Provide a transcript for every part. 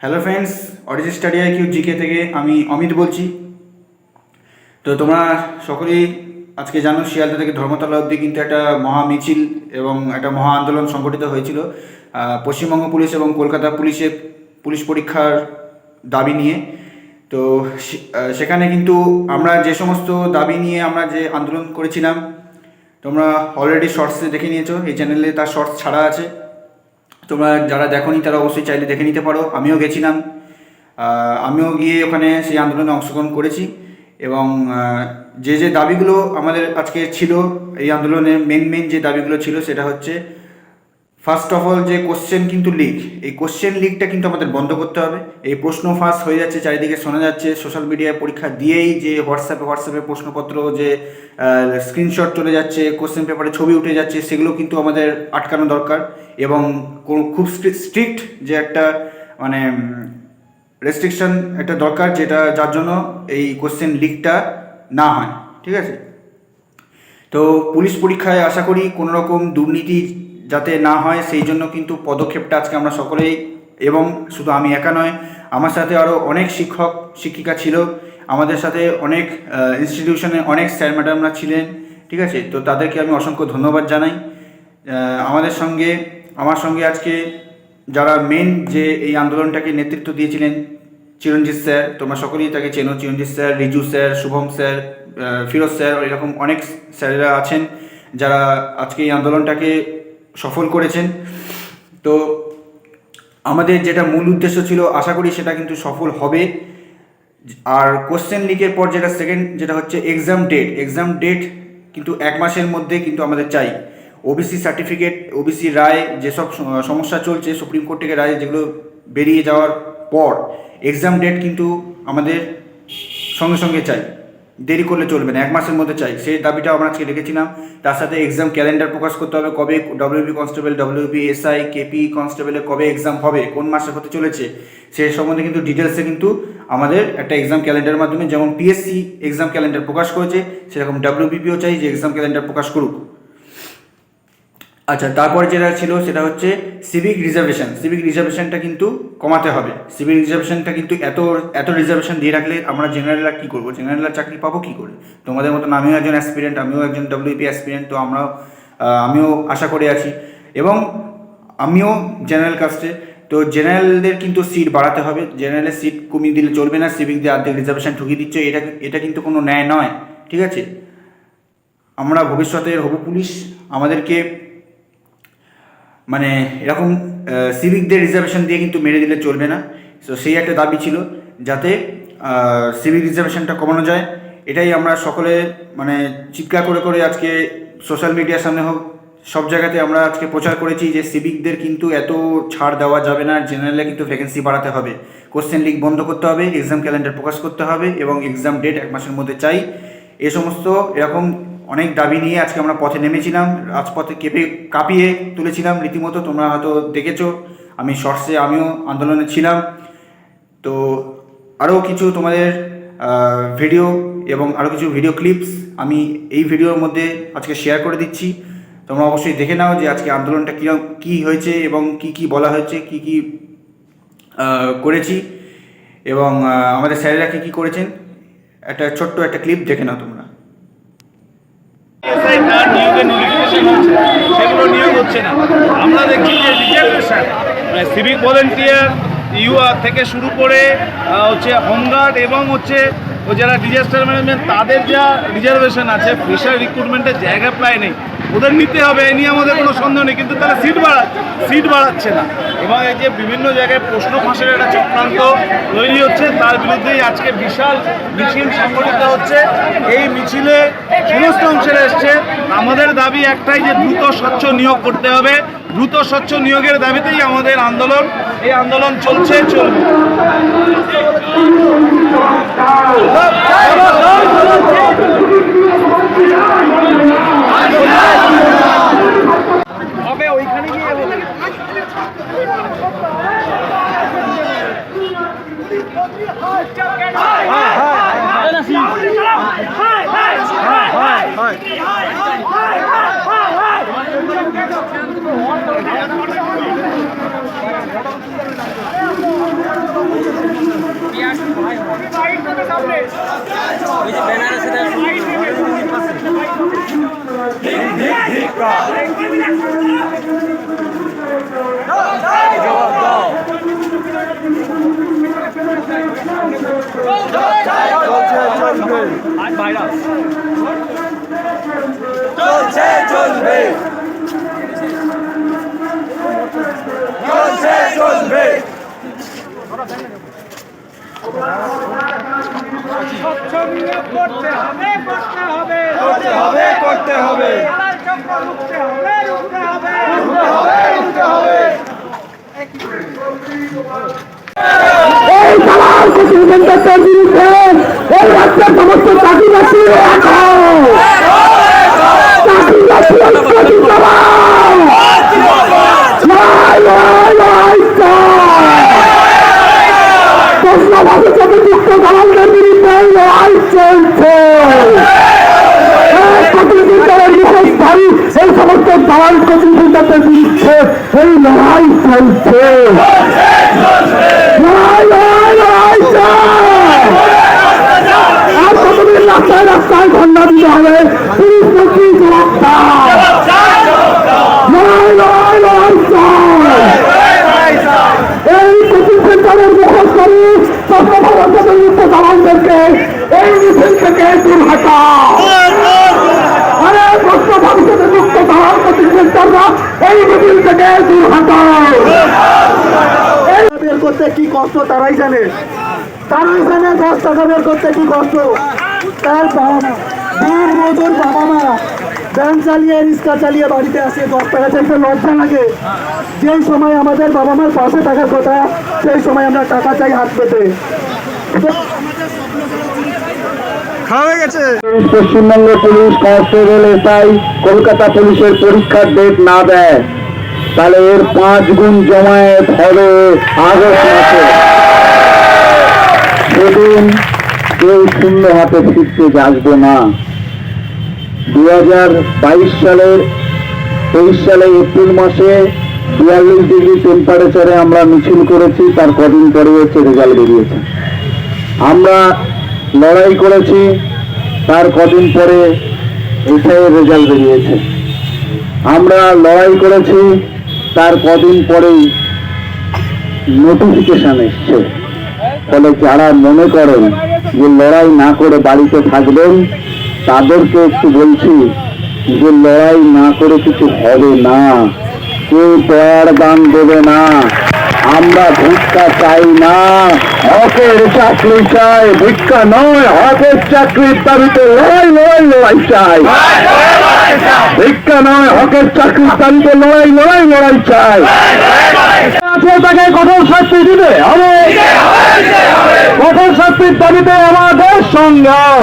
Hello friends অরিজি study IQ GK থেকে আমি অমিত বলছি। তো তোমরা সকলেই আজকে জানো, শিয়ালদা থেকে ধর্মতলা অবধি কিন্তু একটা মহা মিছিল এবং একটা মহা আন্দোলন সংগঠিত হয়েছিল। পশ্চিমবঙ্গ পুলিশ এবং কলকাতা পুলিশের পুলিশ পরীক্ষার দাবি নিয়ে। তো সেখানে কিন্তু আমরা যে সমস্ত দাবি নিয়ে আমরা যে আন্দোলন করেছিলাম, তোমরা অলরেডি শর্টসে দেখে নিয়েছো। এই চ্যানেলে তার শর্টস ছাড়া আছে। তোমরা যারা দেখোনি তারা অবশ্যই চাইলে দেখে নিতে পারো। আমিও গেছিলাম। আমিও গিয়ে ওখানে সেই আন্দোলনে অংশগ্রহণ করেছি এবং যে যে দাবিগুলো আমাদের আজকে ছিল, এই আন্দোলনের মেন মেন যে দাবিগুলো ছিল সেটা হচ্ছে ফার্স্ট অফ অল যে কোশ্চেন কিন্তু লিক এই কোশ্চেন লিকটা কিন্তু আমাদের বন্ধ করতে হবে। এই প্রশ্ন ফাঁস হয়ে যাচ্ছে, চারিদিকে শোনা যাচ্ছে সোশ্যাল মিডিয়ায় পরীক্ষা দিয়েই যে হোয়াটসঅ্যাপে হোয়াটসঅ্যাপে প্রশ্নপত্র, যে স্ক্রিনশট চলে যাচ্ছে কোশ্চেন পেপারে ছবি উঠে যাচ্ছে, সেগুলো কিন্তু আমাদের আটকানো দরকার। এবং কোন- খুব স্ট্রিক্ট যে একটা মানে রেস্ট্রিকশন একটা দরকার, যেটা যার জন্য এই কোশ্চেন লিকটা না হয়। ঠিক আছে? তো পুলিশ পরীক্ষায় আশা করি কোনো রকম দুর্নীতি যাতে না হয়, সেই জন্য কিন্তু পদক্ষেপটা আজকে আমরা সকলেই, এবং শুধু আমি একা নয়, আমার সাথে আরও অনেক শিক্ষক, শিক্ষিকা ছিল, আমাদের সাথে অনেক ইনস্টিটিউশনে অনেক স্যার ম্যাডামরা ছিলেন, ঠিক আছে? তো তাদেরকে আমি অসংখ্য ধন্যবাদ জানাই। আমাদের সঙ্গে, আমার সঙ্গে আজকে যারা মেন যে এই আন্দোলনটাকে নেতৃত্ব দিয়েছিলেন, চিরঞ্জিত স্যার তোমরা সকলেই তাকে চেনো, Chiranjit sir Riju sir Shubham sir Firoz sir এরকম অনেক স্যারেরা আছেন, যারা আজকে এই আন্দোলনটাকে সফল করেছেন। তো আমাদের যেটা মূল উদ্দেশ্য ছিল, আশা করি সেটা কিন্তু সফল হবে। আর কোশ্চেন লিকের পর যেটা সেকেন্ড যেটা হচ্ছে এক্সাম ডেট এক্সাম ডেট কিন্তু এক মাসের মধ্যে কিন্তু আমাদের চাই। ওবিসি সার্টিফিকেট ওবিসি রায়, যেসব সমস্যা চলছে সুপ্রিম কোর্ট থেকে রায় যেগুলো বেরিয়ে যাওয়ার পর এক্সাম ডেট কিন্তু আমাদের সঙ্গে সঙ্গে চাই। দেরি করলে চলবে না, এক মাসের মধ্যে চাই। সেই দাবিটা আমরা আজকে রেখেছিলাম। তার সাথে এক্সাম ক্যালেন্ডার প্রকাশ করতে হবে, কবে WB constable WB SI KP কনস্টেবলে কবে এক্সাম হবে, কোন মাসে হতে চলেছে, সে সম্বন্ধে কিন্তু ডিটেলসে কিন্তু আমাদের একটা এক্সাম ক্যালেন্ডারের মাধ্যমে, যেমন পিএসসি এক্সাম ক্যালেন্ডার প্রকাশ করেছে, সেরকম ডাব্লিউবিপিও চাই যে এক্সাম ক্যালেন্ডার প্রকাশ করুক। আচ্ছা তারপরে যেটা ছিল সেটা হচ্ছে সিভিক রিজার্ভেশন সিভিক রিজার্ভেশনটা কিন্তু কমাতে হবে। সিভিক রিজার্ভেশনটা কিন্তু এত এত রিজার্ভেশন দিয়ে রাখলে আমরা জেনারেলরা কী করব? জেনারেলরা চাকরি পাবো কী করে? তোমাদের মতন আমিও একজন অ্যাসপিরেন্ট আমিও একজন ডব্লিউপি অ্যাসপিরেন্ট তো আমরাও আমিও আশা করে আছি। এবং আমিও জেনারেল কাস্টে তো জেনারেলদের কিন্তু সিট বাড়াতে হবে। জেনারেলের সিট কমিয়ে দিলে চলবে না সিভিক দিয়ে অর্ধেক রিজার্ভেশন ঠুকিয়ে দিচ্ছে। এটা এটা কিন্তু কোনো ন্যায় নয়, ঠিক আছে? আমরা ভবিষ্যতের হবু পুলিশ, আমাদেরকে মানে এরকম সিভিকদের রিজার্ভেশন দিয়ে কিন্তু মেরে দিলে চলবে না। তো সেই একটা দাবি ছিল, যাতে সিভিক রিজার্ভেশনটা কমানো যায়। এটাই আমরা সকলে মানে চিৎকার করে করে আজকে সোশ্যাল মিডিয়ার সামনে হোক, সব জায়গাতে আমরা আজকে প্রচার করেছি যে সিভিকদের কিন্তু এত ছাড় দেওয়া যাবে না জেনারেলে কিন্তু ভ্যাকেন্সি বাড়াতে হবে। কোশ্চেন লিক বন্ধ করতে হবে এক্সাম ক্যালেন্ডার প্রকাশ করতে হবে এবং এক্সাম ডেট এক মাসের মধ্যে চাই। এ সমস্ত এরকম অনেক দাবি নিয়ে আজকে আমরা পথে নেমেছিলাম, রাজপথে কেঁপে কাঁপিয়ে তুলেছিলাম রীতিমতো, তোমরা হয়তো দেখেছ, আমি শর্টসে আমিও আন্দোলনে ছিলাম। তো আরও কিছু তোমাদের ভিডিও এবং আরও কিছু ভিডিও ক্লিপস আমি এই ভিডিওর মধ্যে আজকে শেয়ার করে দিচ্ছি। তোমরা অবশ্যই দেখে নাও যে আজকে আন্দোলনটা কীরকম কী হয়েছে এবং কি কি বলা হয়েছে, কি কি করেছি এবং আমাদের স্যারেরা কী কী করেছেন, একটা ছোট্ট একটা ক্লিপ দেখে নাও তোমরা। সেগুলো নিয়োগ হচ্ছে না। আমরা দেখছি যে রিজার্ভেশন মানে সিভিক ভলেন্টিয়ার ইউআর থেকে শুরু করে হচ্ছে হোমগার্ড এবং হচ্ছে ও যারা ডিজাস্টার ম্যানেজমেন্ট তাদের যা রিজার্ভেশন আছে ফ্রেশার রিক্রুটমেন্টের জায়গা প্রায় নেই। ওদের নিতে হবে, এ নিয়ে আমাদের কোনো সন্দেহ নেই, কিন্তু তারা সিট বাড়াচ্ছে সিট বাড়াচ্ছে না। এবং এই যে বিভিন্ন জায়গায় প্রশ্ন ফাঁসের একটা চক্রান্ত তৈরি হচ্ছে, তার বিরুদ্ধেই আজকে বিশাল মিছিল সংগঠিত হচ্ছে। এই মিছিলে সমস্ত অংশের এসছে। আমাদের দাবি একটাই যে দ্রুত স্বচ্ছ নিয়োগ করতে হবে। দ্রুত স্বচ্ছ নিয়োগের দাবিতেই আমাদের আন্দোলন, এই আন্দোলন চলছে, চলবে। Hi, hi, hi, hi. চলছে চলবে চলছে চলবে করতে হবে। করতে হবে করতে হবে। এই সালার বিরুদ্ধে এই রাজ্যের সমস্ত চাকরি বাকরি রাখো চাকরি বাকরি ঐক্য জিন্দাবাদ লড়াই লড়াই লড়াই চাই প্রশ্নভাবে চতুর্থ দালালদের বিরুদ্ধে লড়াই চলছে এই প্রতিনিধিত্বের মুখোশধারী এই প্রতিনিধিত্বের বিরুদ্ধে এই লড়াই চলছে আর কতদিন রাস্তায় রাস্তায় ধর্ণা দিতে হবে পুলিশ মন্ত্রী জবাব লড়াই লড়াই লড়াই এই কোচিং সেন্টারের মুখোশ করি দালালদেরকে এই মিছিল থেকে দূর হাঁটাও আরে প্রশ্ন ভবিষ্যতে মুক্ত কোচিং এই মিছিল থেকে দূর হাঁটাও। বের করতে কি কষ্ট? তারাই জানে। তারাই জানে দশ টাকা বের করতে কি কষ্ট। তার দিন মজুর বাবা মা, ভ্যান চালিয়ে, রিক্সা চালিয়ে বাড়িতে আসে, দশ টাকা চাইতে লজ্জা লাগে। যেই সময় আমাদের বাবা মার পাশে থাকার কথা, সেই সময় আমরা টাকা চাই হাত পেতে। Paschimbanga police constable SI Kolkata পুলিশের পরীক্ষার ডেট না দেয়, তাহলে এর পাঁচ গুণ জমায়েত হবে আগস্ট মাসে। সেদিন কেউ শূন্য হাতে ফিরতে আসবে না। দু হাজার বাইশ সালের তেইশ সালে এপ্রিল মাসে বিয়াল্লিশ ডিগ্রি টেম্পারেচারে আমরা মিছিল করেছি, তার কদিন পরে হচ্ছে রেজাল্ট বেরিয়েছে। আমরা লড়াই করেছি, তার কদিন পরে এসআইয়ের রেজাল্ট বেরিয়েছে। আমরা লড়াই করেছি, তার কদিন পরেই নোটিফিকেশন এসছে। ফলে যারা মনে করেন যে লড়াই না করে বাড়িতে থাকবেন, তাদেরকে একটু বলছি যে লড়াই না করে কিছু হবে না। কেউ দয়ার দান দেবে না। আমরা ভিক্ষা চাই না। হকের চাকরি চাই, ভিক্ষা নয়, হকের চাকরির দাবিতে লড়াই লড়াই লড়াই চাই। ভিক্ষা নয়, হকের চাকরির দাবিতে লড়াই লড়াই লড়াই চাই। তাকে কঠোর শাস্তি দিতে হবে। কঠোর শাস্তির দাবিতে আমাদের সংগ্রাম।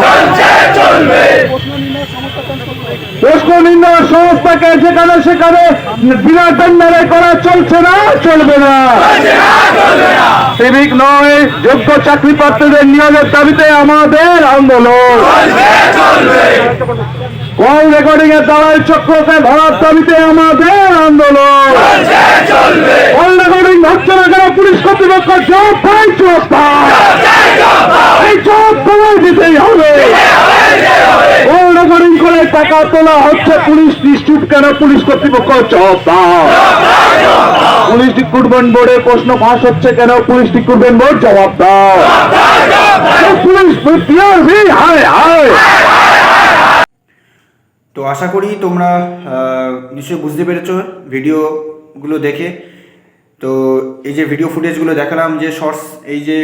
যেখানে সেখানে বিনা টেন্ডারে করা চলছে না, চলবে না। সিভিক নয়, যোগ্য চাকরি প্রার্থীদের নিয়োগের দাবিতে আমাদের আন্দোলন। কল রেকর্ডিং এর দ্বারাই চক্রকে ধরার দাবিতে আমাদের আন্দোলন। কল রেকর্ডিং হচ্ছে না কেন পুলিশ কর্তৃপক্ষ? জব পাই পায় এই জব তোমায় দিতেই হবে। টাকা তোলা হচ্ছে পুলিশ নিশ্চুপ কেন পুলিশ কর্তৃপক্ষ পুলিশ রিক্রুটমেন্ট বোর্ডে প্রশ্ন ফাঁস হচ্ছে কেন পুলিশ রিক্রুটমেন্ট বোর্ড জবাব দাও। পুলিশ হায় হায়। তো আশা করি তোমরা নিশ্চয়ই বুঝতে পেরেছ ভিডিওগুলো দেখে। তো এই যে ভিডিও ফুটেজগুলো দেখালাম, যে শর্টস এই যে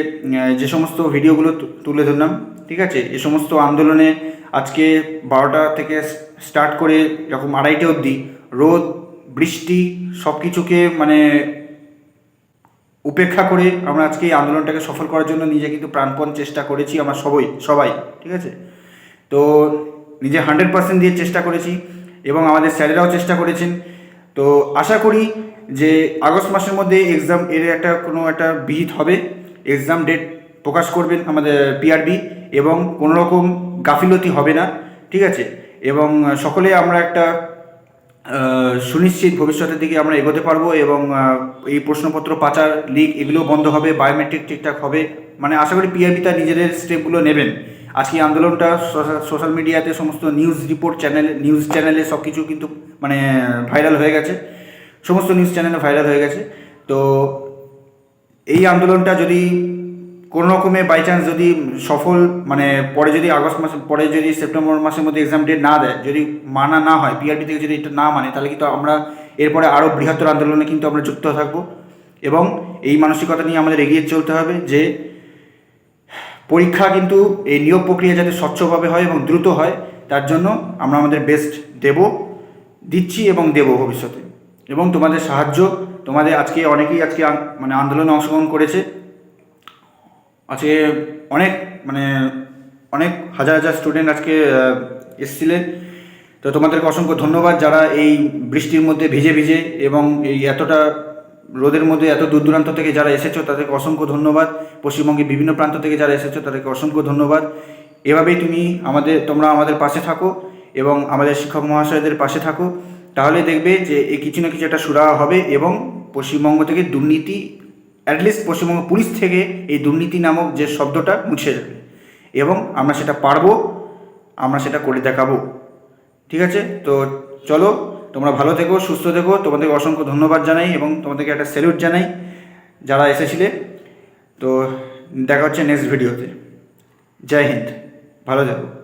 যে সমস্ত ভিডিওগুলো তুলে ধরলাম, ঠিক আছে? এ সমস্ত আন্দোলনে আজকে বারোটা থেকে স্টার্ট করে এরকম আড়াইটে অবধি রোদ, বৃষ্টি সব কিছুকে মানে উপেক্ষা করে আমরা আজকে এই আন্দোলনটাকে সফল করার জন্য নিজে কিন্তু প্রাণপণ চেষ্টা করেছি, আমরা সবাই সবাই, ঠিক আছে? তো নিজে হান্ড্রেড পার্সেন্ট দিয়ে চেষ্টা করেছি এবং আমাদের স্যারেরাও চেষ্টা করেছেন তো আশা করি যে আগস্ট মাসের মধ্যে এক্সাম এর একটা কোনো একটা বিহিত হবে। এক্সাম ডেট প্রকাশ করবেন আমাদের পিআরবি এবং কোনো রকম গাফিলতি হবে না, ঠিক আছে? এবং সকলে আমরা একটা সুনিশ্চিত ভবিষ্যতের দিকে আমরা এগোতে পারব এবং এই প্রশ্নপত্র, পাচার, লিক এগুলো বন্ধ হবে বায়োমেট্রিক ঠিকঠাক হবে। মানে আশা করি পিআরবি তার নিজেদের স্টেপগুলো নেবেন। আজকে আন্দোলনটা সোশ্যাল মিডিয়াতে সমস্ত নিউজ রিপোর্ট চ্যানেল নিউজ চ্যানেলে সব কিছু কিন্তু মানে ভাইরাল হয়ে গেছে। সমস্ত নিউজ চ্যানেলে ভাইরাল হয়ে গেছে। তো এই আন্দোলনটা যদি কোনো রকমে বাই চান্স যদি সফল মানে পরে যদি আগস্ট মাসে, পরে যদি সেপ্টেম্বর মাসের মধ্যে এক্সাম ডেট না দেয়, যদি মানা না হয় পিআরবি থেকে যদি এটা না মানে তাহলে কিন্তু আমরা এরপরে আরও বৃহত্তর আন্দোলনে কিন্তু আমরা যুক্ত থাকব। এবং এই মানসিকতা নিয়ে আমাদের এগিয়ে চলতে হবে যে পরীক্ষা কিন্তু এই নিয়োগ প্রক্রিয়া যাতে স্বচ্ছভাবে হয় এবং দ্রুত হয়, তার জন্য আমরা আমাদের বেস্ট দেব, দিচ্ছি এবং দেব ভবিষ্যতে। এবং তোমাদের সাহায্য, তোমাদের আজকে অনেকেই আজকে মানে আন্দোলনে অংশগ্রহণ করেছে। আজকে অনেক মানে অনেক হাজার হাজার স্টুডেন্ট আজকে এসেছিলেন তো তোমাদেরকে অসংখ্য ধন্যবাদ যারা এই বৃষ্টির মধ্যে ভিজে ভিজে এবং এই এতটা রোদের মধ্যে এত দূর দূরান্ত থেকে যারা এসেছ, তাদেরকে অসংখ্য ধন্যবাদ। পশ্চিমবঙ্গের বিভিন্ন প্রান্ত থেকে যারা এসেছ, তাদেরকে অসংখ্য ধন্যবাদ। এভাবেই তুমি আমাদের, তোমরা আমাদের পাশে থাকো এবং আমাদের শিক্ষক মহাশয়দের পাশে থাকো। তাহলে দেখবে যে এই কিছু না কিছু একটা সুরাহা হবে এবং পশ্চিমবঙ্গ থেকে দুর্নীতি অ্যাটলিস্ট পশ্চিমবঙ্গ পুলিশ থেকে এই দুর্নীতি নামক যে শব্দটা মুছে যাবে। এবং আমরা সেটা পারব, আমরা সেটা করে দেখাবো। ঠিক আছে? তো চলো তোমরা ভালো থেকো, সুস্থ থেকো। তোমাদেরকে অসংখ্য ধন্যবাদ জানাই এবং তোমাদেরকে একটা স্যালুট জানাই যারা এসেছিলে। তো দেখা হচ্ছে নেক্সট ভিডিওতে জয় হিন্দ। ভালো থেকো।